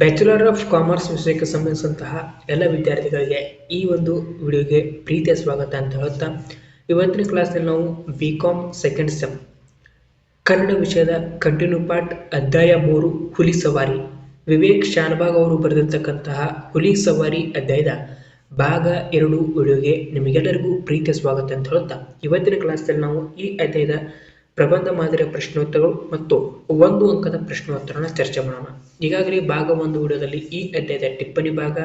Bachelor of commerce ವಿಷಯಕ್ಕೆ ಸಂಬಂಧಿಸಿದಂತಹ ಎಲ್ಲ ವಿದ್ಯಾರ್ಥಿಗಳಿಗೆ ಈ ಒಂದು ವಿಡಿಯೋಗೆ ಪ್ರೀತಿಯ ಸ್ವಾಗತ ಅಂತ ಹೇಳುತ್ತಾ, ಇವತ್ತಿನ ಕ್ಲಾಸ್ನಲ್ಲಿ ನಾವು B com second sem Kannada ವಿಷಯದ ಕಂಟಿನ್ಯೂ ಪಾರ್ಟ್ ಅಧ್ಯಾಯ ಮೂರು, ಹುಲಿ ಸವಾರಿ. ವಿವೇಕ್ ಶಾನ್ಬಾಗ್ ಅವರು ಬರೆದಿರ್ತಕ್ಕಂತಹ ಹುಲಿ ಸವಾರಿ ಅಧ್ಯಾಯದ ಭಾಗ ಎರಡು ವಿಡಿಯೋಗೆ ನಿಮಗೆಲ್ಲರಿಗೂ ಪ್ರೀತಿಯ ಸ್ವಾಗತ ಅಂತ ಹೇಳುತ್ತಾ, ಇವತ್ತಿನ ಕ್ಲಾಸ್ನಲ್ಲಿ ನಾವು ಈ ಅಧ್ಯಾಯದ ಪ್ರಬಂಧ ಮಾದರಿಯ ಪ್ರಶ್ನೋತ್ತರಗಳು ಮತ್ತು ಒಂದು ಅಂಕದ ಪ್ರಶ್ನೋತ್ತರನ ಚರ್ಚೆ ಮಾಡೋಣ. ಈಗಾಗಲೇ ಭಾಗ ಒಂದು ವಿಡಿಯೋದಲ್ಲಿ ಈ ಅಧ್ಯಾಯದ ಟಿಪ್ಪಣಿ ಭಾಗ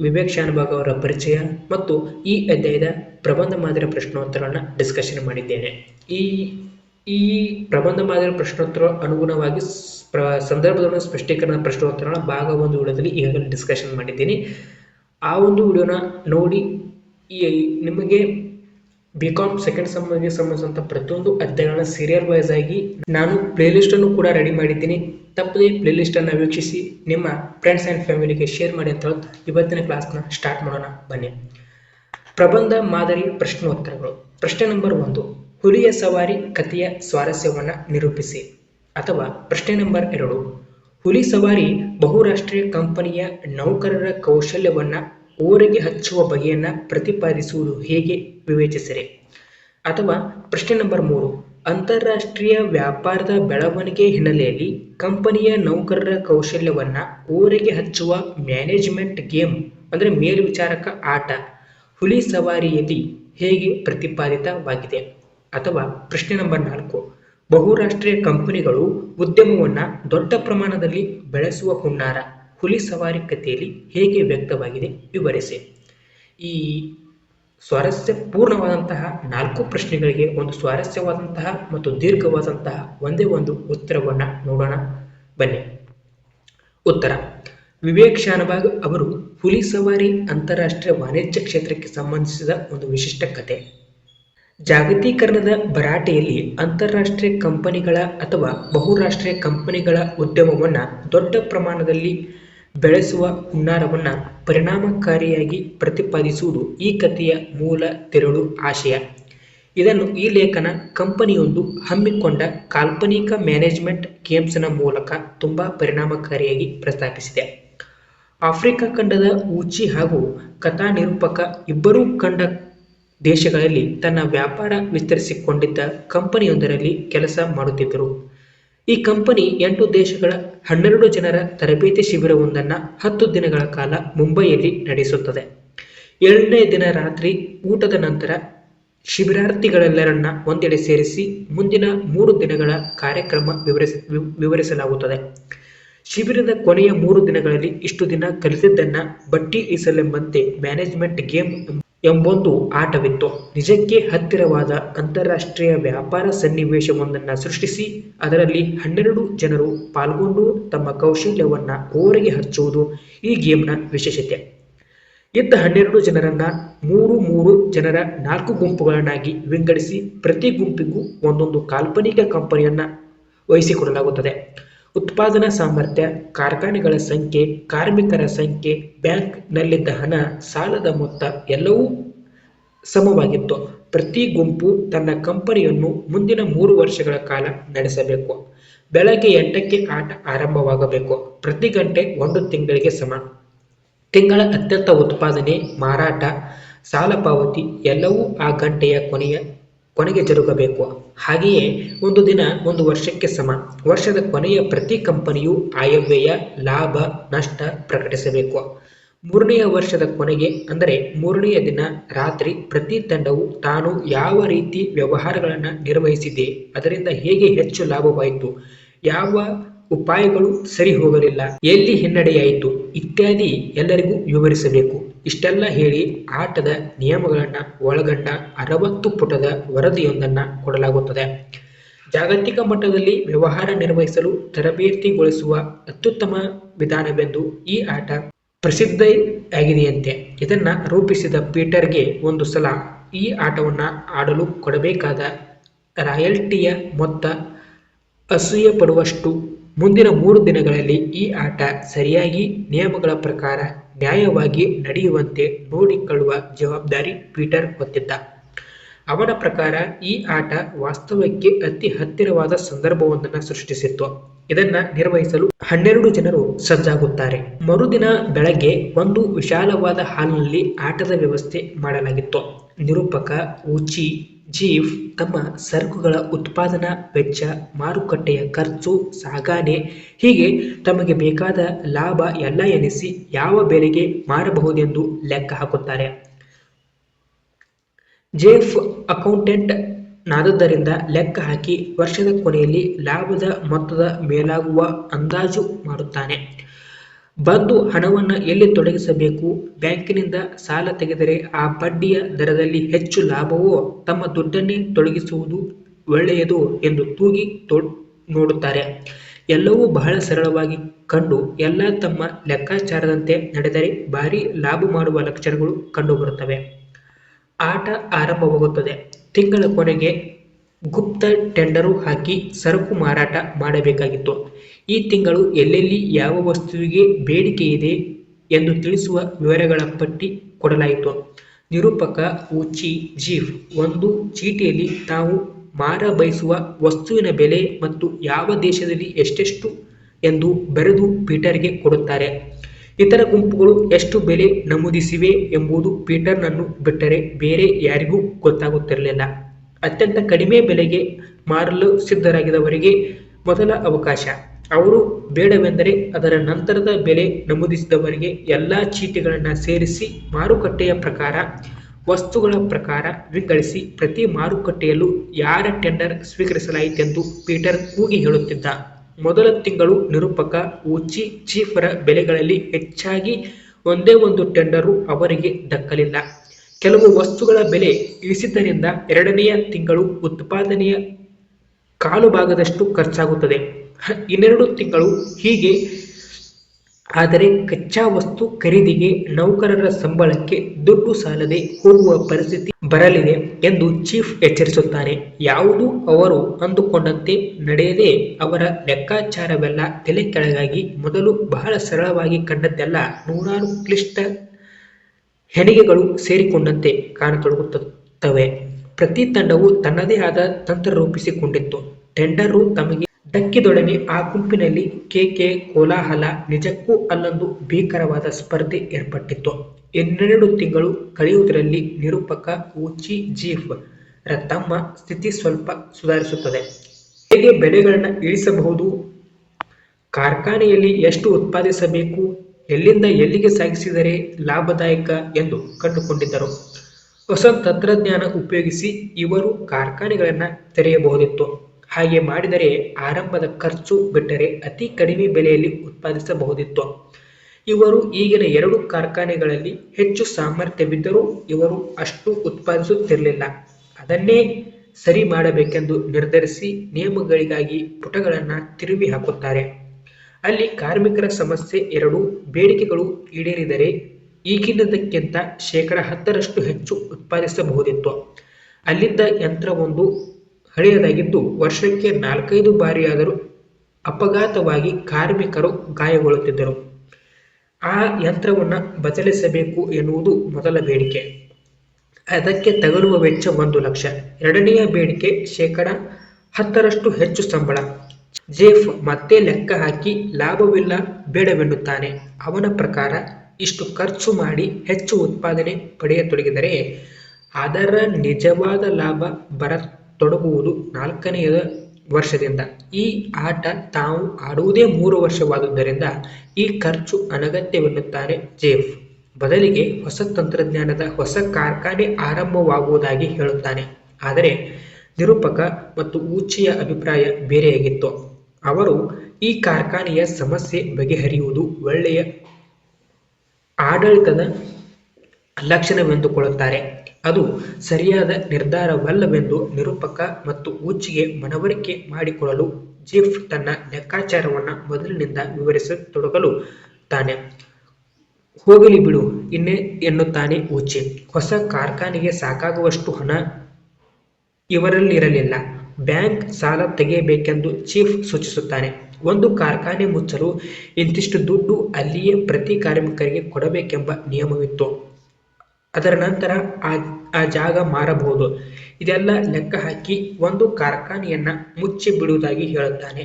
ವಿವೇಕ್ ಭಾಗ ಅವರ ಪರಿಚಯ ಮತ್ತು ಈ ಅಧ್ಯಾಯದ ಪ್ರಬಂಧ ಮಾದರಿಯ ಪ್ರಶ್ನೋತ್ತರಗಳನ್ನು ಡಿಸ್ಕಷನ್ ಮಾಡಿದ್ದೇನೆ. ಈ ಈ ಪ್ರಬಂಧ ಮಾದರಿಯ ಪ್ರಶ್ನೋತ್ತರ ಅನುಗುಣವಾಗಿ ಪ್ರ ಸ್ಪಷ್ಟೀಕರಣ ಪ್ರಶ್ನೋತ್ತರನ ಭಾಗ ಒಂದು ವಿಡಿಯೋದಲ್ಲಿ ಈಗಾಗಲೇ ಡಿಸ್ಕಷನ್ ಮಾಡಿದ್ದೀನಿ. ಆ ಒಂದು ವಿಡಿಯೋನ ನೋಡಿ, ಈ, ನಿಮಗೆ ಬಿ ಕಾಮ್ ಸೆಕೆಂಡ್ ಸಮ್ಗೆ ಸಂಬಂಧಿಸಿದಂಥ ಪ್ರತಿಯೊಂದು ಅಧ್ಯಾಯಗಳನ್ನ ಸೀರಿಯಲ್ ವೈಸ್ ಆಗಿ ನಾನು ಪ್ಲೇಲಿಸ್ಟನ್ನು ಕೂಡ ರೆಡಿ ಮಾಡಿದ್ದೀನಿ. ತಪ್ಪದೇ ಪ್ಲೇಲಿಸ್ಟನ್ನು ವೀಕ್ಷಿಸಿ, ನಿಮ್ಮ ಫ್ರೆಂಡ್ಸ್ ಆ್ಯಂಡ್ ಫ್ಯಾಮಿಲಿಗೆ ಶೇರ್ ಮಾಡಿ ಅಂತ ಹೇಳ್ತಾ ಇವತ್ತಿನ ಕ್ಲಾಸ್ನ ಸ್ಟಾರ್ಟ್ ಮಾಡೋಣ. ಬನ್ನಿ. ಪ್ರಬಂಧ, ಮಾದರಿ, ಪ್ರಶ್ನೋತ್ತರಗಳು. ಪ್ರಶ್ನೆ ನಂಬರ್ ಒಂದು, ಹುಲಿಯ ಸವಾರಿ ಕಥೆಯ ಸ್ವಾರಸ್ಯವನ್ನು ನಿರೂಪಿಸಿ ಅಥವಾ ಪ್ರಶ್ನೆ ನಂಬರ್ ಎರಡು, ಹುಲಿ ಸವಾರಿ ಬಹುರಾಷ್ಟ್ರೀಯ ಕಂಪನಿಯ ನೌಕರರ ಕೌಶಲ್ಯವನ್ನ ಓರೆಗೆ ಹಚ್ಚುವ ಬಗೆಯನ್ನ ಪ್ರತಿಪಾದಿಸುವುದು ಹೇಗೆ? ವಿವೇಚಿಸಿರಿ ಅಥವಾ ಪ್ರಶ್ನೆ ನಂಬರ್ ಮೂರು. ಅಂತಾರಾಷ್ಟ್ರೀಯ ವ್ಯಾಪಾರದ ಬೆಳವಣಿಗೆ ಹಿನ್ನೆಲೆಯಲ್ಲಿ ಕಂಪನಿಯ ನೌಕರರ ಕೌಶಲ್ಯವನ್ನ ಊರಿಗೆ ಹಚ್ಚುವ ಮ್ಯಾನೇಜ್ಮೆಂಟ್ ಗೇಮ್, ಅಂದರೆ ಮೇಲ್ವಿಚಾರಕ ಆಟ, ಹುಲಿ ಸವಾರಿಯಲ್ಲಿ ಹೇಗೆ ಪ್ರತಿಪಾದಿತವಾಗಿದೆ? ಅಥವಾ ಪ್ರಶ್ನೆ ನಂಬರ್ ನಾಲ್ಕು. ಬಹುರಾಷ್ಟ್ರೀಯ ಕಂಪನಿಗಳು ಉದ್ಯಮವನ್ನ ದೊಡ್ಡ ಪ್ರಮಾಣದಲ್ಲಿ ಬೆಳೆಸುವ ಹುನ್ನಾರ ಹುಲಿ ಸವಾರಿ ಕಥೆಯಲ್ಲಿ ಹೇಗೆ ವ್ಯಕ್ತವಾಗಿದೆ ವಿವರಿಸಿ. ಈ ಸ್ವಾರಸ್ಯಪೂರ್ಣವಾದಂತಹ ನಾಲ್ಕು ಪ್ರಶ್ನೆಗಳಿಗೆ ಒಂದು ಸ್ವಾರಸ್ಯವಾದಂತಹ ಮತ್ತು ದೀರ್ಘವಾದಂತಹ ಒಂದೇ ಒಂದು ಉತ್ತರವನ್ನ ನೋಡೋಣ. ಬನ್ನಿ. ಉತ್ತರ. ವಿವೇಕ್ ಶಾನಭಾಗ್ ಅವರು ಹುಲಿ ಸವಾರಿ ಅಂತಾರಾಷ್ಟ್ರೀಯ ವಾಣಿಜ್ಯ ಕ್ಷೇತ್ರಕ್ಕೆ ಸಂಬಂಧಿಸಿದ ಒಂದು ವಿಶಿಷ್ಟ ಕತೆ. ಜಾಗತೀಕರಣದ ಭರಾಟೆಯಲ್ಲಿ ಅಂತಾರಾಷ್ಟ್ರೀಯ ಕಂಪನಿಗಳ ಅಥವಾ ಬಹುರಾಷ್ಟ್ರೀಯ ಕಂಪನಿಗಳ ಉದ್ಯಮವನ್ನು ದೊಡ್ಡ ಪ್ರಮಾಣದಲ್ಲಿ ಬೆಳೆಸುವ ಹುನ್ನಾರವನ್ನು ಪರಿಣಾಮಕಾರಿಯಾಗಿ ಪ್ರತಿಪಾದಿಸುವುದು ಈ ಕಥೆಯ ಮೂಲ ತೆರಳು ಆಶಯ. ಇದನ್ನು ಈ ಲೇಖನ ಕಂಪನಿಯೊಂದು ಹಮ್ಮಿಕೊಂಡ ಕಾಲ್ಪನಿಕ ಮ್ಯಾನೇಜ್ಮೆಂಟ್ ಗೇಮ್ಸ್ನ ಮೂಲಕ ತುಂಬಾ ಪರಿಣಾಮಕಾರಿಯಾಗಿ ಪ್ರಸ್ತಾಪಿಸಿದೆ. ಆಫ್ರಿಕಾ ಖಂಡದ ಊಚಿ ಹಾಗೂ ಕಥಾ ನಿರೂಪಕ ಇಬ್ಬರೂ ಕಂಡ ದೇಶಗಳಲ್ಲಿ ತನ್ನ ವ್ಯಾಪಾರ ವಿಸ್ತರಿಸಿಕೊಂಡಿದ್ದ ಕಂಪನಿಯೊಂದರಲ್ಲಿ ಕೆಲಸ ಮಾಡುತ್ತಿದ್ದರು. ಈ ಕಂಪನಿ ಎಂಟು ದೇಶಗಳ ಹನ್ನೆರಡು ಜನರ ತರಬೇತಿ ಶಿಬಿರವೊಂದನ್ನು ಹತ್ತು ದಿನಗಳ ಕಾಲ ಮುಂಬೈಯಲ್ಲಿ ನಡೆಸುತ್ತದೆ. ಎರಡನೇ ದಿನ ರಾತ್ರಿ ಊಟದ ನಂತರ ಶಿಬಿರಾರ್ಥಿಗಳೆಲ್ಲರನ್ನ ಒಂದೆಡೆ ಸೇರಿಸಿ ಮುಂದಿನ ಮೂರು ದಿನಗಳ ಕಾರ್ಯಕ್ರಮ ವಿವರಿಸ ವಿವರಿಸಲಾಗುತ್ತದೆ. ಶಿಬಿರದ ಕೊನೆಯ ಮೂರು ದಿನಗಳಲ್ಲಿ ಇಷ್ಟು ದಿನ ಕಲಿತಿದ್ದನ್ನ ಬಟ್ಟಿ ಇಸಲೆಂಬಂತೆ ಮ್ಯಾನೇಜ್ಮೆಂಟ್ ಗೇಮ್ ಎಂಬೊಂದು ಆಟವಿತ್ತು. ನಿಜಕ್ಕೆ ಹತ್ತಿರವಾದ ಅಂತಾರಾಷ್ಟ್ರೀಯ ವ್ಯಾಪಾರ ಸನ್ನಿವೇಶವೊಂದನ್ನು ಸೃಷ್ಟಿಸಿ, ಅದರಲ್ಲಿ ಹನ್ನೆರಡು ಜನರು ಪಾಲ್ಗೊಂಡು ತಮ್ಮ ಕೌಶಲ್ಯವನ್ನ ಓರೆಗೆ ಹಚ್ಚುವುದು ಈ ಗೇಮ್ನ ವಿಶೇಷತೆ. ಇದ್ದ ಹನ್ನೆರಡು ಜನರನ್ನ ಮೂರು ಮೂರು ಜನರ ನಾಲ್ಕು ಗುಂಪುಗಳನ್ನಾಗಿ ವಿಂಗಡಿಸಿ, ಪ್ರತಿ ಗುಂಪಿಗೂ ಒಂದೊಂದು ಕಾಲ್ಪನಿಕ ಕಂಪನಿಯನ್ನ ವಹಿಸಿಕೊಡಲಾಗುತ್ತದೆ. ಉತ್ಪಾದನಾ ಸಾಮರ್ಥ್ಯ, ಕಾರ್ಖಾನೆಗಳ ಸಂಖ್ಯೆ, ಕಾರ್ಮಿಕರ ಸಂಖ್ಯೆ ಬ್ಯಾಂಕ್ನಲ್ಲಿದ್ದ ಹಣ, ಸಾಲದ ಮೊತ್ತ ಎಲ್ಲವೂ ಸಮವಾಗಿತ್ತು. ಪ್ರತಿ ಗುಂಪು ತನ್ನ ಕಂಪನಿಯನ್ನು ಮುಂದಿನ ಮೂರು ವರ್ಷಗಳ ಕಾಲ ನಡೆಸಬೇಕು. ಬೆಳಗ್ಗೆ ಎಂಟಕ್ಕೆ ಆಟ ಆರಂಭವಾಗಬೇಕು. ಪ್ರತಿ ಗಂಟೆ ಒಂದು ತಿಂಗಳಿಗೆ ಸಮ. ತಿಂಗಳ ಅತ್ಯಂತ ಉತ್ಪಾದನೆ, ಮಾರಾಟ, ಸಾಲ ಪಾವತಿ ಎಲ್ಲವೂ ಆ ಗಂಟೆಯ ಕೊನೆಯ ಕೊನೆಗೆ ಜರುಗಬೇಕು ಹಾಗೆಯೇ ಒಂದು ದಿನ, ಒಂದು ವರ್ಷಕ್ಕೆ ಸಮ. ವರ್ಷದ ಕೊನೆಯ ಪ್ರತಿ ಕಂಪನಿಯು ಆಯವ್ಯಯ, ಲಾಭ, ನಷ್ಟ ಪ್ರಕಟಿಸಬೇಕು. ಮೂರನೆಯ ವರ್ಷದ ಕೊನೆಗೆ, ಅಂದರೆ ಮೂರನೆಯ ದಿನ ರಾತ್ರಿ, ಪ್ರತಿ ತಂಡವು ತಾನು ಯಾವ ರೀತಿ ವ್ಯವಹಾರಗಳನ್ನು ನಿರ್ವಹಿಸಿದೆ, ಅದರಿಂದ ಹೇಗೆ ಹೆಚ್ಚು ಲಾಭವಾಯಿತು, ಯಾವ ಉಪಾಯಗಳು ಸರಿ ಹೋಗಲಿಲ್ಲ, ಎಲ್ಲಿ ಹಿನ್ನಡೆಯಾಯಿತು, ಇತ್ಯಾದಿ ಎಲ್ಲರಿಗೂ ವಿವರಿಸಬೇಕು. ಇಷ್ಟೆಲ್ಲ ಹೇಳಿ ಆಟದ ನಿಯಮಗಳನ್ನು ಒಳಗೊಂಡ ಅರವತ್ತು ಪುಟದ ವರದಿಯೊಂದನ್ನು ಕೊಡಲಾಗುತ್ತದೆ. ಜಾಗತಿಕ ಮಟ್ಟದಲ್ಲಿ ವ್ಯವಹಾರ ನಿರ್ವಹಿಸಲು ತರಬೇತಿಗೊಳಿಸುವ ಅತ್ಯುತ್ತಮ ವಿಧಾನವೆಂದು ಈ ಆಟ ಪ್ರಸಿದ್ಧಿಯಾಗಿದೆಯಂತೆ. ಇದನ್ನು ರೂಪಿಸಿದ ಪೀಟರ್ಗೆ ಒಂದು ಸಲ ಈ ಆಟವನ್ನು ಆಡಲು ಕೊಡಬೇಕಾದ ರಾಯಲ್ಟಿಯ ಮೊತ್ತ ಅಸೂಯೆ ಪಡುವಷ್ಟು ಮುಂದಿನ ಮೂರು ದಿನಗಳಲ್ಲಿ ಈ ಆಟ ಸರಿಯಾಗಿ ನಿಯಮಗಳ ಪ್ರಕಾರ ನ್ಯಾಯವಾಗಿ ನಡೆಯುವಂತೆ ನೋಡಿಕೊಳ್ಳುವ ಜವಾಬ್ದಾರಿ ಪೀಟರ್ ಹೊತ್ತಿದ್ದ. ಅವನ ಪ್ರಕಾರ ಈ ಆಟ ವಾಸ್ತವಕ್ಕೆ ಅತಿ ಹತ್ತಿರವಾದ ಸಂದರ್ಭವೊಂದನ್ನು ಸೃಷ್ಟಿಸಿತ್ತು. ಇದನ್ನ ನಿರ್ವಹಿಸಲು ಹನ್ನೆರಡು ಜನರು ಸಜ್ಜಾಗುತ್ತಾರೆ. ಮರುದಿನ ಬೆಳಗ್ಗೆ ಒಂದು ವಿಶಾಲವಾದ ಹಾಲ್ನಲ್ಲಿ ಆಟದ ವ್ಯವಸ್ಥೆ ಮಾಡಲಾಗಿತ್ತು. ನಿರೂಪಕ ಉಚಿ ಜೀಫ್ ತಮ್ಮ ಸರಕುಗಳ ಉತ್ಪಾದನಾ, ವೆಚ್ಚ, ಮಾರುಕಟ್ಟೆಯ ಖರ್ಚು, ಸಾಗಾಣೆ ಹೀಗೆ ತಮಗೆ ಬೇಕಾದ ಲಾಭ ಎಲ್ಲ ಎನಿಸಿ ಯಾವ ಬೆಲೆಗೆ ಮಾರಬಹುದೆಂದು ಲೆಕ್ಕ ಹಾಕುತ್ತಾರೆ. ಜೇಫ್ ಅಕೌಂಟೆಂಟ್ ನಾದದ್ದರಿಂದ ಲೆಕ್ಕ ಹಾಕಿ ವರ್ಷದ ಕೊನೆಯಲ್ಲಿ ಲಾಭದ ಮೊತ್ತದ ಮೇಲಾಗುವ ಅಂದಾಜು ಮಾಡುತ್ತಾನೆ. ಬಂದು ಹಣವನ್ನು ಎಲ್ಲಿ ತೊಡಗಿಸಬೇಕು? ಬ್ಯಾಂಕಿನಿಂದ ಸಾಲ ತೆಗೆದರೆ ಆ ಬಡ್ಡಿಯ ದರದಲ್ಲಿ ಹೆಚ್ಚು ಲಾಭವೋ? ತಮ್ಮ ದುಡ್ಡನ್ನೇ ತೊಡಗಿಸುವುದು ಒಳ್ಳೆಯದು ಎಂದು ತೂಗಿ ನೋಡುತ್ತಾರೆ. ಎಲ್ಲವೂ ಬಹಳ ಸರಳವಾಗಿ ಕಂಡು ಎಲ್ಲ ತಮ್ಮ ಲೆಕ್ಕಾಚಾರದಂತೆ ನಡೆದರೆ ಭಾರಿ ಲಾಭ ಮಾಡುವ ಲಕ್ಷಣಗಳು ಕಂಡುಬರುತ್ತವೆ. ಆಟ ಆರಂಭವಾಗುತ್ತದೆ. ತಿಂಗಳ ಕೊನೆಗೆ ಗುಪ್ತ ಟೆಂಡರು ಹಾಕಿ ಸರಕು ಮಾರಾಟ ಮಾಡಬೇಕಾಗಿತ್ತು. ಈ ತಿಂಗಳು ಎಲ್ಲೆಲ್ಲಿ ಯಾವ ವಸ್ತುವಿಗೆ ಬೇಡಿಕೆ ಇದೆ ಎಂದು ತಿಳಿಸುವ ವಿವರಗಳ ಪಟ್ಟಿ ಕೊಡಲಾಯಿತು. ನಿರೂಪಕ ಉಚಿ ಜೀಫ್, ಒಂದು ಚೀಟಿಯಲ್ಲಿ ತಾವು ಮಾರ ಬಯಸುವ ವಸ್ತುವಿನ ಬೆಲೆ ಮತ್ತು ಯಾವ ದೇಶದಲ್ಲಿ ಎಷ್ಟೆಷ್ಟು ಎಂದು ಬರೆದು ಪೀಟರ್ಗೆ ಕೊಡುತ್ತಾರೆ. ಇತರ ಗುಂಪುಗಳು ಎಷ್ಟು ಬೆಲೆ ನಮೂದಿಸಿವೆ ಎಂಬುದು ಪೀಟರ್ನನ್ನು ಬಿಟ್ಟರೆ ಬೇರೆ ಯಾರಿಗೂ ಗೊತ್ತಾಗುತ್ತಿರಲಿಲ್ಲ. ಅತ್ಯಂತ ಕಡಿಮೆ ಬೆಲೆಗೆ ಮಾರಲು ಸಿದ್ಧರಾಗಿದ್ದವರಿಗೆ ಮೊದಲ ಅವಕಾಶ. ಅವರು ಬೇಡವೆಂದರೆ ಅದರ ನಂತರದ ಬೆಲೆ ನಮೂದಿಸಿದವರಿಗೆ ಎಲ್ಲ ಚೀಟಿಗಳನ್ನು ಸೇರಿಸಿ ಮಾರುಕಟ್ಟೆಯ ಪ್ರಕಾರ, ವಸ್ತುಗಳ ಪ್ರಕಾರ ವಿಂಗಡಿಸಿ ಪ್ರತಿ ಮಾರುಕಟ್ಟೆಯಲ್ಲೂ ಯಾರ ಟೆಂಡರ್ ಸ್ವೀಕರಿಸಲಾಯಿತೆಂದು ಪೀಟರ್ ಕೂಗಿ ಹೇಳುತ್ತಿದ್ದ. ಮೊದಲ ತಿಂಗಳು ನಿರೂಪಕ ಉಚ್ಚಿ ಚೀಫರ ಬೆಲೆಗಳಲ್ಲಿ ಹೆಚ್ಚಾಗಿ ಒಂದೇ ಒಂದು ಟೆಂಡರು ಅವರಿಗೆ ದಕ್ಕಲಿಲ್ಲ. ಕೆಲವು ವಸ್ತುಗಳ ಬೆಲೆ ಇಳಿಸಿದ್ದರಿಂದ ಎರಡನೆಯ ತಿಂಗಳು ಉತ್ಪಾದನೆಯ ಕಾಲು ಭಾಗದಷ್ಟು ಖರ್ಚಾಗುತ್ತದೆ ಇನ್ನೆರಡು ತಿಂಗಳು ಹೀಗೆ. ಆದರೆ ಕಚ್ಚಾ ವಸ್ತು ಖರೀದಿಗೆ ನೌಕರರ ಸಂಬಳಕ್ಕೆ ದುಡ್ಡು ಸಾಲದೆ ಹೋಗುವ ಪರಿಸ್ಥಿತಿ ಬರಲಿದೆ ಎಂದು ಚೀಫ್ ಎಚ್ಚರಿಸುತ್ತಾರೆ. ಯಾವುದು ಅವರು ಅಂದುಕೊಂಡಂತೆ ನಡೆಯದೆ ಅವರ ಲೆಕ್ಕಾಚಾರವೆಲ್ಲ ತಲೆ ಕೆಳಗಾಗಿ ಮೊದಲು ಬಹಳ ಸರಳವಾಗಿ ಕಂಡದ್ದೆಲ್ಲ ನೂರಾರು ಕ್ಲಿಷ್ಟ ಹೆಣಿಗೆಗಳು ಸೇರಿಕೊಂಡಂತೆ ಕಾಣತೊಡಗುತ್ತವೆ. ಪ್ರತಿ ತಂಡವು ತನ್ನದೇ ಆದ ತಂತ್ರ ರೂಪಿಸಿಕೊಂಡಿತ್ತು. ಟೆಂಡರು ತಮಗೆ ಡಕ್ಕಿದೊಡನೆ ಆ ಗುಂಪಿನಲ್ಲಿ ಕೇಕೆ ಕೋಲಾಹಲ ನಿಜಕ್ಕೂ ಅಲ್ಲೊಂದು ಭೀಕರವಾದ ಸ್ಪರ್ಧೆ ಏರ್ಪಟ್ಟಿತ್ತು. ಇನ್ನೆರಡು ತಿಂಗಳು ಕಳೆಯುವುದರಲ್ಲಿ ನಿರೂಪಕ ಉಚಿ ಜೀಫ್ ರ ತಮ್ಮ ಸ್ಥಿತಿ ಸ್ವಲ್ಪ ಸುಧಾರಿಸುತ್ತದೆ. ಹೇಗೆ ಬೆಲೆಗಳನ್ನು ಇಳಿಸಬಹುದು? ಕಾರ್ಖಾನೆಯಲ್ಲಿ ಎಷ್ಟು ಉತ್ಪಾದಿಸಬೇಕು? ಎಲ್ಲಿಂದ ಎಲ್ಲಿಗೆ ಸಾಗಿಸಿದರೆ ಲಾಭದಾಯಕ ಎಂದು ಕಂಡುಕೊಂಡಿದ್ದರು. ಹೊಸ ತಂತ್ರಜ್ಞಾನ ಉಪಯೋಗಿಸಿ ಇವರು ಕಾರ್ಖಾನೆಗಳನ್ನು ತೆರೆಯಬಹುದಿತ್ತು. ಹಾಗೆ ಮಾಡಿದರೆ ಆರಂಭದ ಖರ್ಚು ಬಿಟ್ಟರೆ ಅತಿ ಕಡಿಮೆ ಬೆಲೆಯಲ್ಲಿ ಉತ್ಪಾದಿಸಬಹುದಿತ್ತು. ಇವರು ಈಗಿನ ಎರಡು ಕಾರ್ಖಾನೆಗಳಲ್ಲಿ ಹೆಚ್ಚು ಸಾಮರ್ಥ್ಯವಿದ್ದರೂ ಇವರು ಅಷ್ಟು ಉತ್ಪಾದಿಸುತ್ತಿರಲಿಲ್ಲ. ಅದನ್ನೇ ಸರಿ ಮಾಡಬೇಕೆಂದು ನಿರ್ಧರಿಸಿ ನಿಯಮಗಳಿಗಾಗಿ ಪುಟಗಳನ್ನು ತಿರುವಿ ಹಾಕುತ್ತಾರೆ. ಅಲ್ಲಿ ಕಾರ್ಮಿಕರ ಸಮಸ್ಯೆ ಎರಡು ಬೇಡಿಕೆಗಳು ಈಡೇರಿದರೆ ಈಗಿನದಕ್ಕಿಂತ ಶೇಕಡ ಹತ್ತರಷ್ಟು ಹೆಚ್ಚು ಉತ್ಪಾದಿಸಬಹುದಿತ್ತು. ಅಲ್ಲಿದ್ದ ಯಂತ್ರವೊಂದು ಹಳೆಯದಾಗಿದ್ದು, ವರ್ಷಕ್ಕೆ ನಾಲ್ಕೈದು ಬಾರಿಯಾದರೂ ಅಪಘಾತವಾಗಿ ಕಾರ್ಮಿಕರು ಗಾಯಗೊಳ್ಳುತ್ತಿದ್ದರು. ಆ ಯಂತ್ರವನ್ನು ಬದಲಿಸಬೇಕು ಎನ್ನುವುದು ಮೊದಲ ಬೇಡಿಕೆ. ಅದಕ್ಕೆ ತಗಲುವ ವೆಚ್ಚ ಒಂದು ಲಕ್ಷ. ಎರಡನೆಯ ಬೇಡಿಕೆ ಶೇಕಡ ಹತ್ತರಷ್ಟು ಹೆಚ್ಚು ಸಂಬಳ. ಜೇಫ್ ಮತ್ತೆ ಲೆಕ್ಕ ಹಾಕಿ ಲಾಭವಿಲ್ಲ ಬೇಡವೆನ್ನುತ್ತಾನೆ. ಅವನ ಪ್ರಕಾರ ಇಷ್ಟು ಖರ್ಚು ಮಾಡಿ ಹೆಚ್ಚು ಉತ್ಪಾದನೆ ಪಡೆಯತೊಡಗಿದರೆ ಅದರ ನಿಜವಾದ ಲಾಭ ಬರತೊಡಗುವುದು ನಾಲ್ಕನೆಯ ವರ್ಷದಿಂದ. ಈ ಆಟ ತಾವು ಆಡುವುದೇ ಮೂರು ವರ್ಷವಾದುದರಿಂದ ಈ ಖರ್ಚು ಅನಗತ್ಯವೆನ್ನುತ್ತಾನೆ ಜೇಫ್. ಬದಲಿಗೆ ಹೊಸ ತಂತ್ರಜ್ಞಾನದ ಹೊಸ ಕಾರ್ಖಾನೆ ಆರಂಭವಾಗುವುದಾಗಿ ಹೇಳುತ್ತಾನೆ. ಆದರೆ ನಿರೂಪಕ ಮತ್ತು ಊಚಿಯ ಅಭಿಪ್ರಾಯ ಬೇರೆಯಾಗಿತ್ತು. ಅವರು ಈ ಕಾರ್ಖಾನೆಯ ಸಮಸ್ಯೆ ಬಗೆಹರಿಯುವುದು ಒಳ್ಳೆಯ ಆಡಳಿತದ ಲಕ್ಷಣವೆಂದುಕೊಳ್ಳುತ್ತಾರೆ. ಅದು ಸರಿಯಾದ ನಿರ್ಧಾರವಲ್ಲವೆಂದು ನಿರೂಪಕ ಮತ್ತು ಊಚಿಗೆ ಮನವರಿಕೆ ಮಾಡಿಕೊಳ್ಳಲು ಜಿಫ್ ತನ್ನ ಲೆಕ್ಕಾಚಾರವನ್ನು ಮೊದಲಿನಿಂದ ವಿವರಿಸತೊಡಗಲು ತಾನೆ. ಹೋಗಲಿ ಬಿಡು, ಇನ್ನೇ ಎನ್ನುತ್ತಾನೆ ಊಚಿ. ಹೊಸ ಕಾರ್ಖಾನೆಗೆ ಸಾಕಾಗುವಷ್ಟು ಹಣ ಇವರಲ್ಲಿರಲಿಲ್ಲ. ಬ್ಯಾಂಕ್ ಸಾಲ ತೆಗೆಯಬೇಕೆಂದು ಚೀಫ್ ಸೂಚಿಸುತ್ತಾನೆ ಒಂದು ಕಾರ್ಖಾನೆ ಮುಚ್ಚಲು ಇಂತಿಷ್ಟು ದುಡ್ಡು ಅಲ್ಲಿಯೇ ಪ್ರತಿ ಕಾರ್ಮಿಕರಿಗೆ ಕೊಡಬೇಕೆಂಬ ನಿಯಮವಿತ್ತು. ಅದರ ನಂತರ ಆ ಜಾಗ ಮಾರಬಹುದು. ಇದೆಲ್ಲ ಲೆಕ್ಕ ಹಾಕಿ ಒಂದು ಕಾರ್ಖಾನೆಯನ್ನ ಮುಚ್ಚಿ ಬಿಡುವುದಾಗಿ ಹೇಳುತ್ತಾನೆ.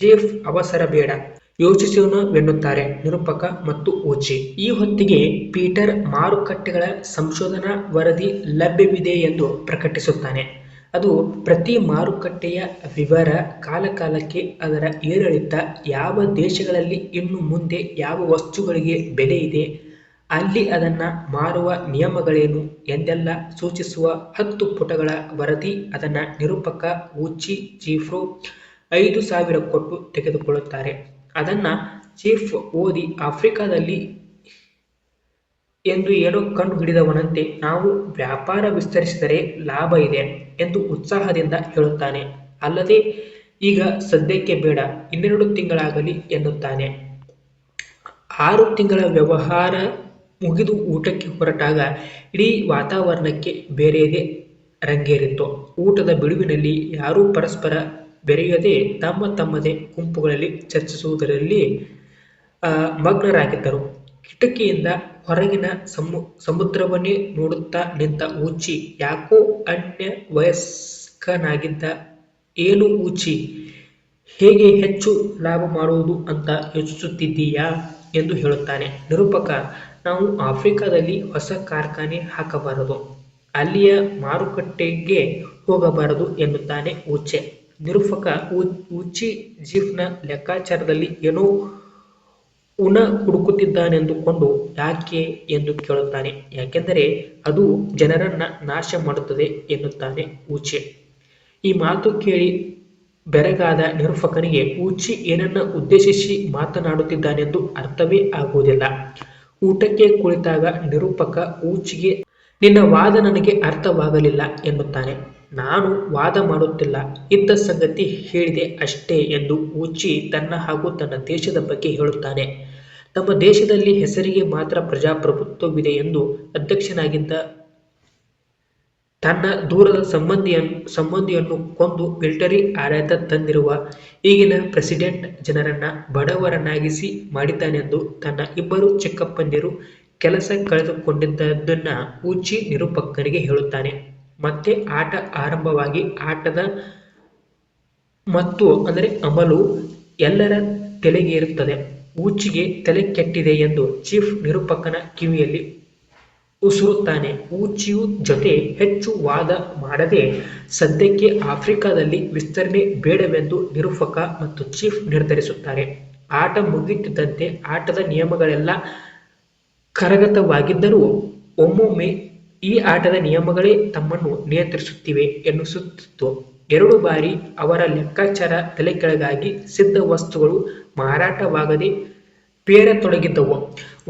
ಜೇಫ್, ಅವಸರ ಬೇಡ. ಯೋಚಿಸೋಣವೆನ್ನುತ್ತಾರೆ ನಿರೂಪಕ ಮತ್ತು ಓಚಿ ಈ ಹೊತ್ತಿಗೆ ಪೀಟರ್ ಮಾರುಕಟ್ಟೆಗಳ ಸಂಶೋಧನಾ ವರದಿ ಲಭ್ಯವಿದೆ ಎಂದು ಪ್ರಕಟಿಸುತ್ತಾನೆ. ಅದು ಪ್ರತಿ ಮಾರುಕಟ್ಟೆಯ ವಿವರ ಕಾಲಕಾಲಕ್ಕೆ ಅದರ ಏರಿಳಿತ ಯಾವ ದೇಶಗಳಲ್ಲಿ ಇನ್ನು ಮುಂದೆ ಯಾವ ವಸ್ತುಗಳಿಗೆ ಬೆಲೆ ಇದೆ, ಅಲ್ಲಿ ಅದನ್ನು ಮಾರುವ ನಿಯಮಗಳೇನು ಎಂದೆಲ್ಲ ಸೂಚಿಸುವ ಹತ್ತು ಪುಟಗಳ ವರದಿ ಅದನ್ನು ನಿರೂಪಕ ಉಚ್ಚಿ ಚೀಫ್ರು ಐದು ಸಾವಿರ ಕೊಟ್ಟು ತೆಗೆದುಕೊಳ್ಳುತ್ತಾರೆ. ಅದನ್ನು ಚೀಫ್ ಓದಿ ಆಫ್ರಿಕಾದಲ್ಲಿ ಎಂದು ಏನೋ ಕಂಡು ಹಿಡಿದವನಂತೆ ನಾವು ವ್ಯಾಪಾರ ವಿಸ್ತರಿಸಿದರೆ ಲಾಭ ಇದೆ ಎಂದು ಉತ್ಸಾಹದಿಂದ ಹೇಳುತ್ತಾನೆ. ಅಲ್ಲದೆ ಈಗ ಸದ್ಯಕ್ಕೆ ಬೇಡ, ಇನ್ನೆರಡು ತಿಂಗಳಾಗಲಿ ಎನ್ನುತ್ತಾನೆ. ಆರು ತಿಂಗಳ ವ್ಯವಹಾರ ಮುಗಿದು ಊಟಕ್ಕೆ ಹೊರಟಾಗ ಇಡೀ ವಾತಾವರಣಕ್ಕೆ ಬೇರೆಯದೇ ರಂಗೇರಿತ್ತು. ಊಟದ ಬಿಡುವಿನಲ್ಲಿ ಯಾರೂ ಪರಸ್ಪರ ಬೆರೆಯದೆ ತಮ್ಮ ತಮ್ಮದೇ ಗುಂಪುಗಳಲ್ಲಿ ಚರ್ಚಿಸುವುದರಲ್ಲಿ ಮಗ್ನರಾಗಿದ್ದರು. ಕಿಟಕಿಯಿಂದ ಹೊರಗಿನ ಸಮು, ಸಮುದ್ರವನ್ನೇ ನೋಡುತ್ತಾ ನಿಂತ ಊಚಿ, ಯಾಕೋ ಅನ್ಯ ವಯಸ್ಕನಾಗಿದ್ದ ಏನು ಊಚಿ? ಹೇಗೆ ಹೆಚ್ಚು ಲಾಭ ಮಾಡುವುದು ಅಂತ ಯೋಚಿಸುತ್ತಿದ್ದೀಯಾ ಎಂದು ಹೇಳುತ್ತಾನೆ. ನಿರೂಪಕ, ನಾವು ಆಫ್ರಿಕಾದಲ್ಲಿ ಹೊಸ ಕಾರ್ಖಾನೆ ಹಾಕಬಾರದು. ಅಲ್ಲಿಯ ಮಾರುಕಟ್ಟೆಗೆ ಹೋಗಬಾರದು ಎನ್ನುತ್ತಾನೆ ಊಚೆ. ನಿರೂಪಕ ಊಚಿ ಜೀವ್ನ ಲೆಕ್ಕಾಚಾರದಲ್ಲಿ ಏನೋ ಉಣ ಹುಡುಕುತ್ತಿದ್ದಾನೆಂದುಕೊಂಡು ಯಾಕೆ ಎಂದು ಕೇಳುತ್ತಾನೆ. ಯಾಕೆಂದರೆ ಅದು ಜನರನ್ನ ನಾಶ ಮಾಡುತ್ತದೆ ಎನ್ನುತ್ತಾನೆ ಊಚೆ. ಈ ಮಾತು ಕೇಳಿ ಬೆರಗಾದ ನಿರೂಪಕನಿಗೆ ಊಚಿ ಏನನ್ನ ಉದ್ದೇಶಿಸಿ ಮಾತನಾಡುತ್ತಿದ್ದಾನೆಂದು ಅರ್ಥವೇ ಆಗುವುದಿಲ್ಲ. ಊಟಕ್ಕೆ ಕುಳಿತಾಗ ನಿರೂಪಕ ಊಚಿಗೆ, ನಿನ್ನ ವಾದ ನನಗೆ ಅರ್ಥವಾಗಲಿಲ್ಲ ಎನ್ನುತ್ತಾನೆ. ನಾನು ವಾದ ಮಾಡುತ್ತಿಲ್ಲ ಇದ್ದ ಸಂಗತಿ ಹೇಳಿದೆ ಅಷ್ಟೇ ಎಂದು ಊಚಿ ತನ್ನ ಹಾಗೂ ತನ್ನ ದೇಶದ ಬಗ್ಗೆ ಹೇಳುತ್ತಾನೆ. ತಮ್ಮ ದೇಶದಲ್ಲಿ ಹೆಸರಿಗೆ ಮಾತ್ರ ಪ್ರಜಾಪ್ರಭುತ್ವವಿದೆ ಎಂದು ಅಧ್ಯಕ್ಷನಾಗಿದ್ದ ತನ್ನ ದೂರದ ಸಂಬಂಧಿಯನ್ನು ಸಂಬಂಧಿಯನ್ನು ಕೊಂದು ಮಿಲಿಟರಿ ಆಡಳಿತ ತಂದಿರುವ ಈಗಿನ ಪ್ರೆಸಿಡೆಂಟ್ ಜನರನ್ನ ಬಡವರನ್ನಾಗಿಸಿ ಮಾಡಿದ್ದಾನೆಂದು ತನ್ನ ಇಬ್ಬರು ಚಿಕ್ಕಪ್ಪಂದಿರು ಕೆಲಸ ಕಳೆದುಕೊಂಡಿದ್ದನ್ನ ಉಚ್ಚಿ ನಿರೂಪಕರಿಗೆ ಹೇಳುತ್ತಾನೆ. ಮತ್ತೆ ಆಟ ಆರಂಭವಾಗಿ ಆಟದ ಮತ್ತು, ಅಂದರೆ ಅಮಲು ಎಲ್ಲರ ತಲೆಗೇರುತ್ತದೆ. ಊಚಿಗೆ ತಲೆ ಕೆಟ್ಟಿದೆ ಎಂದು ಚೀಫ್ ನಿರೂಪಕನ ಕಿವಿಯಲ್ಲಿ ಉಸುರುತ್ತಾನೆ. ಊಚಿಯು ಜೊತೆ ಹೆಚ್ಚು ವಾದ ಮಾಡದೆ ಸದ್ಯಕ್ಕೆ ಆಫ್ರಿಕಾದಲ್ಲಿ ವಿಸ್ತರಣೆ ಬೇಡವೆಂದು ನಿರೂಪಕ ಮತ್ತು ಚೀಫ್ ನಿರ್ಧರಿಸುತ್ತಾರೆ. ಆಟ ಮುಗಿಯುತ್ತಿದ್ದಂತೆ ಆಟದ ನಿಯಮಗಳೆಲ್ಲ ಕರಗತವಾಗಿದ್ದರೂ ಒಮ್ಮೊಮ್ಮೆ ಈ ಆಟದ ನಿಯಮಗಳೇ ತಮ್ಮನ್ನು ನಿಯಂತ್ರಿಸುತ್ತಿವೆ ಎನ್ನಿಸುತ್ತಿತ್ತು. ಎರಡು ಬಾರಿ ಅವರ ಲೆಕ್ಕಾಚಾರ ತಲೆಕೆಳಗಾಗಿ ಸಿದ್ಧ ವಸ್ತುಗಳು ಮಾರಾಟವಾಗದೆ ಪೇರತೊಡಗಿದ್ದವು.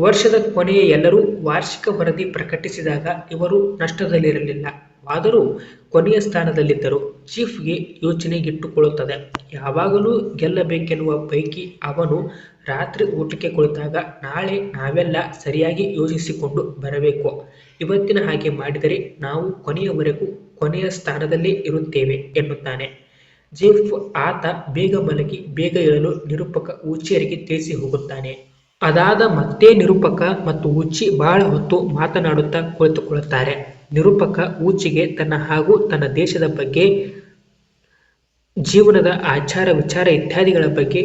ವರ್ಷದ ಕೊನೆಯ ಎಲ್ಲರೂ ವಾರ್ಷಿಕ ವರದಿ ಪ್ರಕಟಿಸಿದಾಗ ಇವರು ನಷ್ಟದಲ್ಲಿರಲಿಲ್ಲ. ಆದರೂ ಕೊನೆಯ ಸ್ಥಾನದಲ್ಲಿದ್ದರು. ಚೀಫ್ಗೆ ಯೋಚನೆಗಿಟ್ಟುಕೊಳ್ಳುತ್ತದೆ. ಯಾವಾಗಲೂ ಗೆಲ್ಲಬೇಕೆನ್ನುವ ಪೈಕಿ ಅವನು ರಾತ್ರಿ ಊಟಕ್ಕೆ ಕುಳಿತಾಗ ನಾಳೆ ನಾವೆಲ್ಲ ಸರಿಯಾಗಿ ಯೋಚಿಸಿಕೊಂಡು ಬರಬೇಕು. ಇವತ್ತಿನ ಹಾಗೆ ಮಾಡಿದರೆ ನಾವು ಕೊನೆಯವರೆಗೂ ಕೊನೆಯ ಸ್ಥಾನದಲ್ಲಿ ಇರುತ್ತೇವೆ ಎನ್ನುತ್ತಾನೆ. ಜೇಫ್ ಆತ ಬೇಗ ಮಲಗಿ ಬೇಗ ಏಳಲು ನಿರೂಪಕ ಊಚಿಯರಿಗೆ ತಿಳಿಸಿ ಹೋಗುತ್ತಾನೆ. ಅದಾದ ಮತ್ತೆ ನಿರೂಪಕ ಮತ್ತು ಉಚ್ಚಿ ಬಹಳ ಹೊತ್ತು ಮಾತನಾಡುತ್ತಾ ಕುಳಿತುಕೊಳ್ಳುತ್ತಾರೆ. ನಿರೂಪಕ ಉಚ್ಚಿಗೆ ತನ್ನ ಹಾಗೂ ತನ್ನ ದೇಶದ ಬಗ್ಗೆ, ಜೀವನದ ಆಚಾರ ವಿಚಾರ ಇತ್ಯಾದಿಗಳ ಬಗ್ಗೆ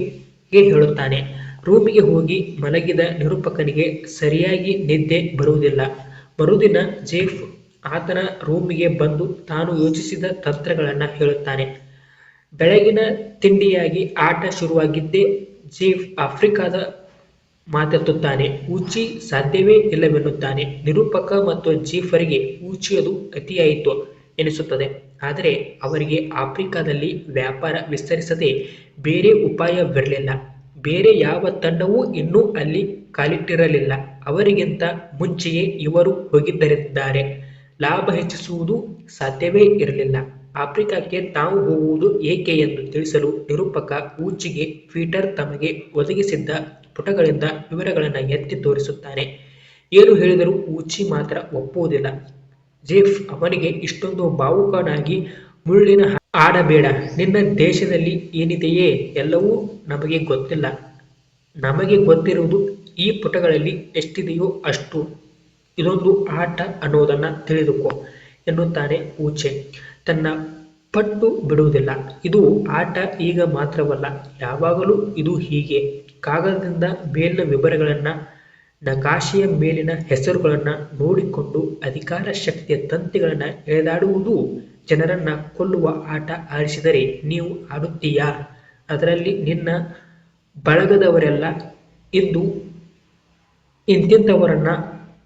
ಹೇಳುತ್ತಾನೆ. ರೂಮಿಗೆ ಹೋಗಿ ಮಲಗಿದ ನಿರೂಪಕನಿಗೆ ಸರಿಯಾಗಿ ನಿದ್ದೆ ಬರುವುದಿಲ್ಲ. ಮರುದಿನ ಜೇಫ್ ಆತನ ರೂಮಿಗೆ ಬಂದು ತಾನು ಯೋಚಿಸಿದ ತಂತ್ರಗಳನ್ನು ಹೇಳುತ್ತಾನೆ. ಬೆಳಗಿನ ತಿಂಡಿಯಾಗಿ ಆಟ ಶುರುವಾಗಿದ್ದೇ ಜೀಫ್ ಆಫ್ರಿಕಾದ ಮಾತೆತ್ತುತ್ತಾನೆ ಊಚಿ ಸಾಧ್ಯವೇ ಇಲ್ಲವೆನ್ನುತ್ತಾನೆ. ನಿರೂಪಕ ಮತ್ತು ಜೀಫರಿಗೆ ಊಚಿಯದು ಅತಿಯಾಯಿತು ಎನಿಸುತ್ತದೆ. ಆದರೆ ಅವರಿಗೆ ಆಫ್ರಿಕಾದಲ್ಲಿ ವ್ಯಾಪಾರ ವಿಸ್ತರಿಸದೆ ಬೇರೆ ಉಪಾಯವಿರಲಿಲ್ಲ ಬೇರೆ ಯಾವ ತಂಡವೂ ಇನ್ನೂ ಅಲ್ಲಿ ಕಾಲಿಟ್ಟಿರಲಿಲ್ಲ. ಅವರಿಗಿಂತ ಮುಂಚೆಯೇ ಇವರು ಹೋಗಿದ್ದರಿದ್ದಾರೆ. ಲಾಭ ಹೆಚ್ಚಿಸುವುದು ಸಾಧ್ಯವೇ ಇರಲಿಲ್ಲ. ಆಫ್ರಿಕಾಕ್ಕೆ ತಾವು ಹೋಗುವುದು ಏಕೆ ಎಂದು ತಿಳಿಸಲು ನಿರೂಪಕ ಊಚಿಗೆ ಪೀಟರ್ ತಮಗೆ ಒದಗಿಸಿದ್ದ ಪುಟಗಳಿಂದ ವಿವರಗಳನ್ನು ಎತ್ತಿ ತೋರಿಸುತ್ತಾನೆ. ಏನು ಹೇಳಿದರೂ ಊಚಿ ಮಾತ್ರ ಒಪ್ಪುವುದಿಲ್ಲ. ಜೇಫ್ ಅವನಿಗೆ ಇಷ್ಟೊಂದು ಭಾವುಕನಾಗಿ ಮುಳ್ಳಿನ ಆಡಬೇಡ, ನಿನ್ನ ದೇಶದಲ್ಲಿ ಏನಿದೆಯೇ ಎಲ್ಲವೂ ನಮಗೆ ಗೊತ್ತಿಲ್ಲ. ನಮಗೆ ಗೊತ್ತಿರುವುದು ಈ ಪುಟಗಳಲ್ಲಿ ಎಷ್ಟಿದೆಯೋ ಅಷ್ಟು. ಇದೊಂದು ಆಟ ಅನ್ನೋದನ್ನ ತಿಳಿದುಕೋ ಎನ್ನುತ್ತಾನೆ ಊಚೆ. ತನ್ನ ಪಟ್ಟು ಬಿಡುವುದಿಲ್ಲ. ಇದು ಆಟ ಈಗ ಮಾತ್ರವಲ್ಲ, ಯಾವಾಗಲೂ ಇದು ಹೀಗೆ. ಕಾಗದದಿಂದ ಮೇಲಿನ ವಿವರಗಳನ್ನು, ನಕಾಶೆಯ ಮೇಲಿನ ಹೆಸರುಗಳನ್ನು ನೋಡಿಕೊಂಡು ಅಧಿಕಾರ ಶಕ್ತಿಯ ತಂತಿಗಳನ್ನು ಎಳೆದಾಡುವುದು ಜನರನ್ನ ಕೊಲ್ಲುವ ಆಟ ಆಡಿಸಿದರೆ ನೀವು ಆಡುತ್ತೀಯಾ? ಅದರಲ್ಲಿ ನಿನ್ನ ಬಳಗದವರೆಲ್ಲ ಇದ್ದು ಇಂತಿಂಥವರನ್ನ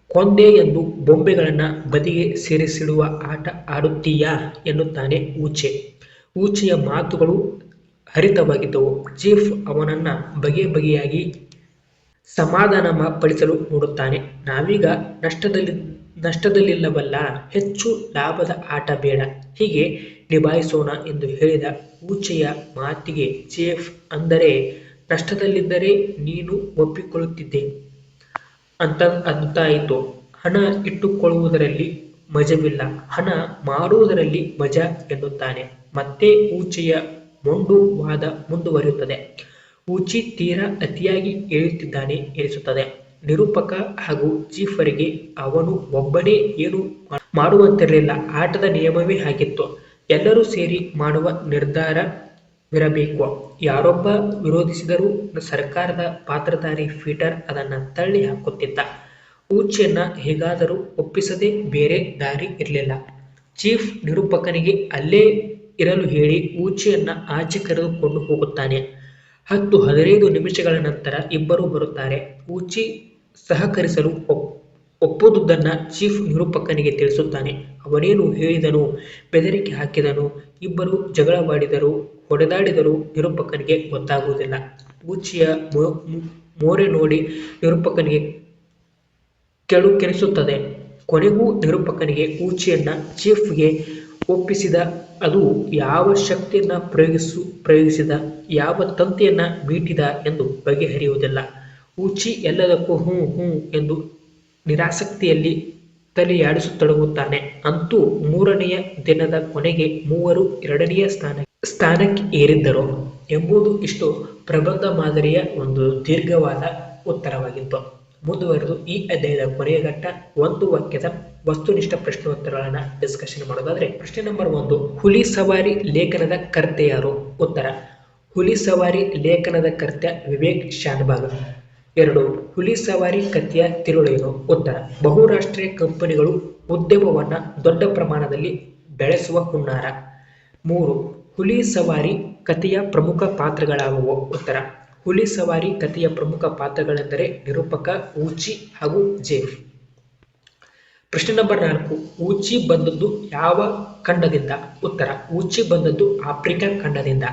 ಕೊಂದೆ ಎಂದು ಬೊಂಬೆಗಳನ್ನ ಬದಿಗೆ ಸೇರಿಸಿಡುವ ಆಟ ಆಡುತ್ತೀಯಾ ಎನ್ನುತ್ತಾನೆ ಊಚೆ. ಊಚೆಯ ಮಾತುಗಳು ಹರಿತವಾಗಿದ್ದವು. ಚೀಫ್ ಅವನನ್ನ ಬಗೆ ಬಗೆಯಾಗಿ ಸಮಾಧಾನ ಪಡಿಸಲು ನೋಡುತ್ತಾನೆ. ನಾವೀಗ ನಷ್ಟದಲ್ಲಿ, ನಷ್ಟದಲ್ಲಿಲ್ಲವಲ್ಲ, ಹೆಚ್ಚು ಲಾಭದ ಆಟ ಬೇಡ, ಹೀಗೆ ನಿಭಾಯಿಸೋಣ ಎಂದು ಹೇಳಿದ ಊಚೆಯ ಮಾತಿಗೆ ಚೇಫ್ ಅಂದರೆ, ನಷ್ಟದಲ್ಲಿದ್ದರೆ ನೀನು ಒಪ್ಪಿಕೊಳ್ಳುತ್ತಿದ್ದೆ. ಅಂತ ಅಂತಾಯಿತು ಹಣ ಇಟ್ಟುಕೊಳ್ಳುವುದರಲ್ಲಿ ಮಜವಿಲ್ಲ. ಹಣ ಮಾಡುವುದರಲ್ಲಿ ಮಜ ಎನ್ನುತ್ತಾನೆ. ಮತ್ತೆ ಊಚೆಯ ಮೊಂಡು ವಾದ ಮುಂದುವರಿಯುತ್ತದೆ. ಊಚಿ ತೀರಾ ಅತಿಯಾಗಿ ಏಳುತ್ತಿದ್ದಾನೆ ಎನಿಸುತ್ತದೆ. ನಿರೂಪಕ ಹಾಗೂ ಚೀಫರಿಗೆ ಅವನು ಒಬ್ಬನೇ ಏನು ಮಾಡುವಂತಿರಲಿಲ್ಲ ಆಟದ ನಿಯಮವೇ ಆಗಿತ್ತು ಎಲ್ಲರೂ ಸೇರಿ ಮಾಡುವ ನಿರ್ಧಾರವಿರಬೇಕು ಯಾರೊಬ್ಬ ವಿರೋಧಿಸಿದರೂ ಸರ್ಕಾರದ ಪಾತ್ರಧಾರಿ ಫೀಟರ್ ಅದನ್ನ ತಳ್ಳಿ ಹಾಕುತ್ತಿದ್ದ. ಊಚೆಯನ್ನ ಹೇಗಾದರೂ ಒಪ್ಪಿಸದೆ ಬೇರೆ ದಾರಿ ಇರಲಿಲ್ಲ. ಚೀಫ್ ನಿರೂಪಕನಿಗೆ ಅಲ್ಲೇ ಇರಲು ಹೇಳಿ ಊಚೆಯನ್ನ ಆಚೆ ಕರೆದುಕೊಂಡು ಹೋಗುತ್ತಾನೆ. ಹತ್ತು ಹದಿನೈದು ನಿಮಿಷಗಳ ನಂತರ ಇಬ್ಬರು ಬರುತ್ತಾರೆ. ಊಚಿ ಸಹಕರಿಸಲು ಒಪ್ಪುದುದನ್ನ ಚೀಫ್ ನಿರೂಪಕನಿಗೆ ತಿಳಿಸುತ್ತಾನೆ. ಅವನೇನು ಹೇಳಿದನು, ಬೆದರಿಕೆ ಹಾಕಿದನು, ಇಬ್ಬರು ಜಗಳವಾಡಿದರು ಹೊಡೆದಾಡಿದರೂ ನಿರೂಪಕನಿಗೆ ಗೊತ್ತಾಗುವುದಿಲ್ಲ. ಊಚಿಯ ಮೋರೆ ನೋಡಿ ನಿರೂಪಕನಿಗೆ ಕೆಳು ಕೆನಿಸುತ್ತದೆ ಕೊನೆಗೂ ನಿರೂಪಕನಿಗೆ ಊಚಿಯನ್ನ ಚೀಫ್ಗೆ ಒಪ್ಪಿಸಿದ, ಅದು ಯಾವ ಶಕ್ತಿಯನ್ನ ಪ್ರಯೋಗಿಸು, ಪ್ರಯೋಗಿಸಿದ, ಯಾವ ತಂತಿಯನ್ನ ಮೀಟಿದ ಎಂದು ಬಗೆಹರಿಯುವುದಿಲ್ಲ. ಊಚಿ ಎಲ್ಲದಕ್ಕೂ ಹ್ಞೂ ಹ್ಞೂ ಎಂದು ನಿರಾಸಕ್ತಿಯಲ್ಲಿ ತಲೆಯಾಡಿಸುತ್ತೊಡಗುತ್ತಾನೆ ಅಂತೂ ಮೂರನೆಯ ದಿನದ ಕೊನೆಗೆ ಮೂವರು ಎರಡನೆಯ ಸ್ಥಾನ ಸ್ಥಾನಕ್ಕೆ ಏರಿದ್ದರು ಎಂಬುದು ಇಷ್ಟು ಪ್ರಬಂಧ ಮಾದರಿಯ ಒಂದು ದೀರ್ಘವಾದ ಉತ್ತರವಾಗಿತ್ತು. ಮುಂದುವರೆದು ಈ ಅಧ್ಯಾಯದ ಕೊನೆಯ ಘಟ್ಟ ಒಂದು ವಾಕ್ಯದ ವಸ್ತುನಿಷ್ಠ ಪ್ರಶ್ನೋತ್ತರಗಳನ್ನು ಡಿಸ್ಕಷನ್ ಮಾಡೋದಾದ್ರೆ, ಪ್ರಶ್ನೆ ನಂಬರ್ ಒಂದು, ಹುಲಿ ಸವಾರಿ ಲೇಖನದ ಕರ್ತೆ ಯಾರು? ಉತ್ತರ, ಹುಲಿ ಸವಾರಿ ಲೇಖನದ ಕರ್ತ ವಿವೇಕ್ ಶಾನ್ಭಾಗ್. ಎರಡು, ಹುಲಿ ಸವಾರಿ ಕಥೆಯ ತಿರುಳೇನು? ಉತ್ತರ, ಬಹುರಾಷ್ಟ್ರೀಯ ಕಂಪನಿಗಳು ಉದ್ಯಮವನ್ನು ದೊಡ್ಡ ಪ್ರಮಾಣದಲ್ಲಿ ಬೆಳೆಸುವ ಹುನ್ನಾರ. ಮೂರು ಹುಲಿ ಸವಾರಿ ಕಥೆಯ ಪ್ರಮುಖ ಪಾತ್ರಗಳಾಗುವ ಉತ್ತರ. ಹುಲಿ ಸವಾರಿ ಕಥೆಯ ಪ್ರಮುಖ ಪಾತ್ರಗಳೆಂದರೆ ನಿರೂಪಕ ಊಚಿ ಹಾಗೂ ಜೇಫ್ ಪ್ರಶ್ನೆ ನಂಬರ್ ನಾಲ್ಕು, ಊಚಿ ಬಂದದ್ದು ಯಾವ ಖಂಡದಿಂದ? ಉತ್ತರ, ಊಚಿ ಬಂದದ್ದು ಆಫ್ರಿಕಾ ಖಂಡದಿಂದ.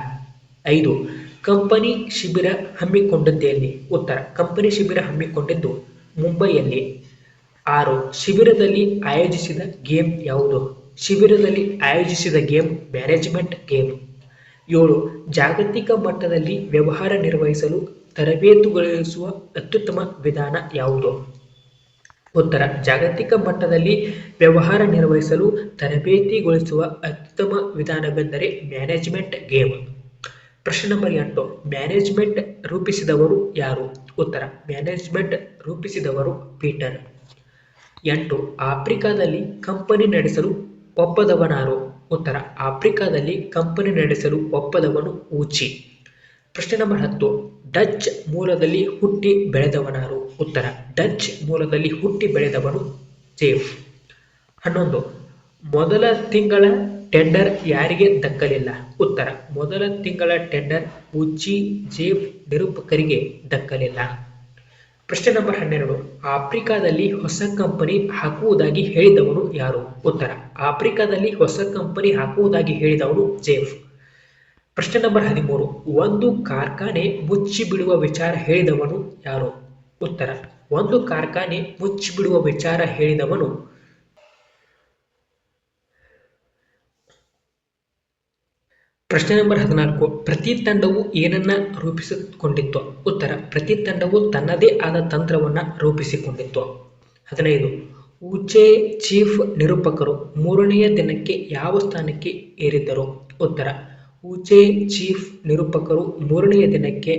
ಐದು, ಕಂಪನಿ ಶಿಬಿರ ಹಮ್ಮಿಕೊಂಡದ್ದೆಯಲ್ಲಿ ಉತ್ತರ, ಕಂಪನಿ ಶಿಬಿರ ಹಮ್ಮಿಕೊಂಡಿದ್ದು ಮುಂಬೈಯಲ್ಲಿ. ಆರು, ಶಿಬಿರದಲ್ಲಿ ಆಯೋಜಿಸಿದ ಗೇಮ್ ಯಾವುದು? ಶಿಬಿರದಲ್ಲಿ ಆಯೋಜಿಸಿದ ಗೇಮ್ ಮ್ಯಾನೇಜ್ಮೆಂಟ್ ಗೇಮ್. ಏಳು, ಜಾಗತಿಕ ಮಟ್ಟದಲ್ಲಿ ವ್ಯವಹಾರ ನಿರ್ವಹಿಸಲು ತರಬೇತುಗೊಳಿಸುವ ಅತ್ಯುತ್ತಮ ವಿಧಾನ ಯಾವುದು? ಉತ್ತರ, ಜಾಗತಿಕ ಮಟ್ಟದಲ್ಲಿ ವ್ಯವಹಾರ ನಿರ್ವಹಿಸಲು ತರಬೇತಿಗೊಳಿಸುವ ಅತ್ಯುತ್ತಮ ವಿಧಾನವೆಂದರೆ ಮ್ಯಾನೇಜ್ಮೆಂಟ್ ಗೇಮ್. ಪ್ರಶ್ನೆ ನಂಬರ್ ಎಂಟು, ಮ್ಯಾನೇಜ್ಮೆಂಟ್ ರೂಪಿಸಿದವರು ಯಾರು? ಉತ್ತರ, ಮ್ಯಾನೇಜ್ಮೆಂಟ್ ರೂಪಿಸಿದವರು ಪೀಟರ್. ಎಂಟು, ಆಫ್ರಿಕಾದಲ್ಲಿ ಕಂಪನಿ ನಡೆಸಲು ಒಪ್ಪದವನಾರು. ಉತ್ತರ, ಆಫ್ರಿಕಾದಲ್ಲಿ ಕಂಪನಿ ನಡೆಸಲು ಒಪ್ಪದವನು ಊಚಿ. ಪ್ರಶ್ನೆ ನಂಬರ್ ಹತ್ತು, ಡಚ್ ಮೂಲದಲ್ಲಿ ಹುಟ್ಟಿ ಬೆಳೆದವನಾರು. ಉತ್ತರ, ಡಚ್ ಮೂಲದಲ್ಲಿ ಹುಟ್ಟಿ ಬೆಳೆದವನು ಜೇಫ್ ಹನ್ನೊಂದು, ಮೊದಲ ತಿಂಗಳ ಟೆಂಡರ್ ಯಾರಿಗೆ ದಕ್ಕಲಿಲ್ಲ? ಉತ್ತರ, ಮೊದಲ ತಿಂಗಳ ಟೆಂಡರ್ ಉಚ್ಚಿ ಜೇಫ್ ನಿರೂಪಕರಿಗೆ ದಕ್ಕಲಿಲ್ಲ. ಪ್ರಶ್ನೆ ನಂಬರ್ ಹನ್ನೆರಡು. ಆಫ್ರಿಕಾದಲ್ಲಿ ಹೊಸ ಕಂಪನಿ ಹಾಕುವುದಾಗಿ ಹೇಳಿದವರು ಯಾರು? ಉತ್ತರ, ಆಫ್ರಿಕಾದಲ್ಲಿ ಹೊಸ ಕಂಪನಿ ಹಾಕುವುದಾಗಿ ಹೇಳಿದವರು ಜೇಫ್ ಪ್ರಶ್ನೆ ನಂಬರ್ ಹದಿಮೂರು. ಒಂದು ಕಾರ್ಖಾನೆ ಮುಚ್ಚಿ ಬಿಡುವ ವಿಚಾರ ಹೇಳಿದವನು ಯಾರು? ಉತ್ತರ, ಒಂದು ಕಾರ್ಖಾನೆ ಮುಚ್ಚಿ ಬಿಡುವ ವಿಚಾರ ಹೇಳಿದವನು ಪ್ರಶ್ನೆ ನಂಬರ್ ಹದಿನಾಲ್ಕು. ಪ್ರತಿ ತಂಡವು ಏನನ್ನ ರೂಪಿಸಿಕೊಂಡಿತ್ತು? ಉತ್ತರ, ಪ್ರತಿ ತಂಡವು ತನ್ನದೇ ಆದ ತಂತ್ರವನ್ನ ರೂಪಿಸಿಕೊಂಡಿತ್ತು. ಹದಿನೈದು. ಉಚೆ ಚೀಫ್ ನಿರೂಪಕರು ಮೂರನೆಯ ದಿನಕ್ಕೆ ಯಾವ ಸ್ಥಾನಕ್ಕೆ ಏರಿದ್ದರು? ಉತ್ತರ ಉಚೆ ಚೀಫ್ ನಿರೂಪಕರು ಮೂರನೆಯ ದಿನಕ್ಕೆ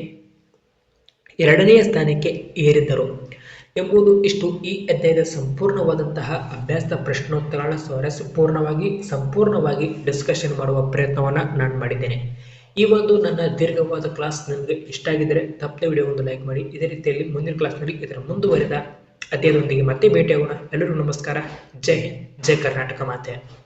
ಎರಡನೆಯ ಸ್ಥಾನಕ್ಕೆ ಏರಿದ್ದರು. ಎಂಬುದು ಇಷ್ಟು ಈ ಅಧ್ಯಾಯದ ಸಂಪೂರ್ಣವಾದಂತಹ ಅಭ್ಯಾಸದ ಪ್ರಶ್ನೋತ್ತರಗಳ ಸ್ವಾರಸ್ಯಪೂರ್ಣವಾಗಿ ಸಂಪೂರ್ಣವಾಗಿ ಡಿಸ್ಕಷನ್ ಮಾಡುವ ಪ್ರಯತ್ನವನ್ನು ನಾನು ಮಾಡಿದ್ದೇನೆ. ಈ ಒಂದು ನನ್ನ ದೀರ್ಘವಾದ ಕ್ಲಾಸ್ ನಿಮಗೆ ಇಷ್ಟ ಆಗಿದ್ದರೆ ತಪ್ಪದೆ ವಿಡಿಯೋ ಒಂದು ಲೈಕ್ ಮಾಡಿ. ಇದೇ ರೀತಿಯಲ್ಲಿ ಮುಂದಿನ ಕ್ಲಾಸ್ನಲ್ಲಿ ಇದರ ಮುಂದುವರೆದ ಅಧ್ಯಾಯದೊಂದಿಗೆ ಮತ್ತೆ ಭೇಟಿಯಾಗೋಣ. ಎಲ್ಲರಿಗೂ ನಮಸ್ಕಾರ. ಜೈ ಜೈ ಕರ್ನಾಟಕ ಮಾತೆ.